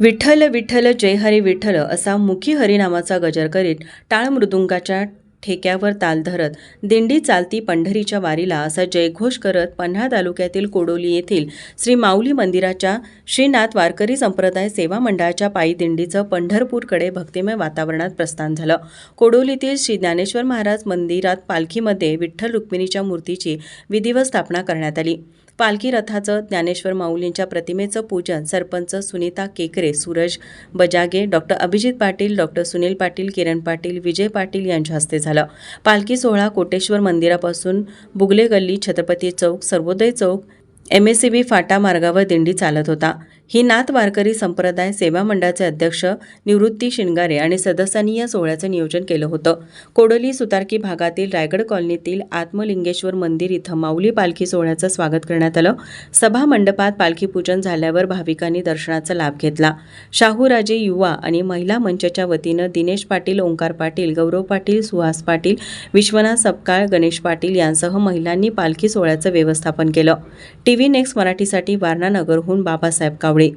विठ्ठल विठ्ठल जय हरी विठ्ठल असा मुखी हरिनामाचा गजर करीत टाळ मृदुंगाच्या ठेक्यावर ताल धरत दिंडी चालती पंढरीच्या वारीला असा जयघोष करत पन्हाळ तालुक्यातील कोडोली येथील श्री माऊली मंदिराच्या श्रीनाथ वारकरी संप्रदाय सेवा मंडळाच्या पायी दिंडीचं पंढरपूरकडे भक्तिमय वातावरणात प्रस्थान झालं. कोडोलीतील श्री ज्ञानेश्वर महाराज मंदिरात पालखीमध्ये विठ्ठल रुक्मिणीच्या मूर्तीची विधिवत स्थापना करण्यात आली. पालखी रथाचं ज्ञानेश्वर माऊलींच्या प्रतिमेचं पूजन सरपंच सुनीता केकरे सूरज बजागे डॉक्टर अभिजित पाटील डॉक्टर सुनील पाटील किरण पाटील विजय पाटील यांच्या हस्ते झालं. पालखी सोहळा कोटेश्वर मंदिरापासून बुगले गल्ली Chhatrapati Chowk Sarvodaya Chowk M S C B फाटा मार्गावर दिंडी चालत होता. ही नाथ वारकरी संप्रदाय सेवा मंडळाचे अध्यक्ष निवृत्ती शिंगारे आणि सदस्यांनी या सोहळ्याचं नियोजन केलं होतं. कोडोली सुतारकी भागातील रायगड कॉलनीतील आत्मलिंगेश्वर मंदिर इथं माऊली पालखी सोहळ्याचं स्वागत करण्यात आलं. सभा मंडपात पालखी पूजन झाल्यावर भाविकांनी दर्शनाचा लाभ घेतला. शाहूराजे युवा आणि महिला मंचच्या वतीनं दिनेश पाटील ओंकार पाटील गौरव पाटील सुहास पाटील विश्वनाथ सपकाळ गणेश पाटील यांसह महिलांनी पालखी सोहळ्याचं व्यवस्थापन केलं. टी. टीव्ही नेक्स्ट मराठीसाठी वारणानगरहून बाबासाहेब कावळे.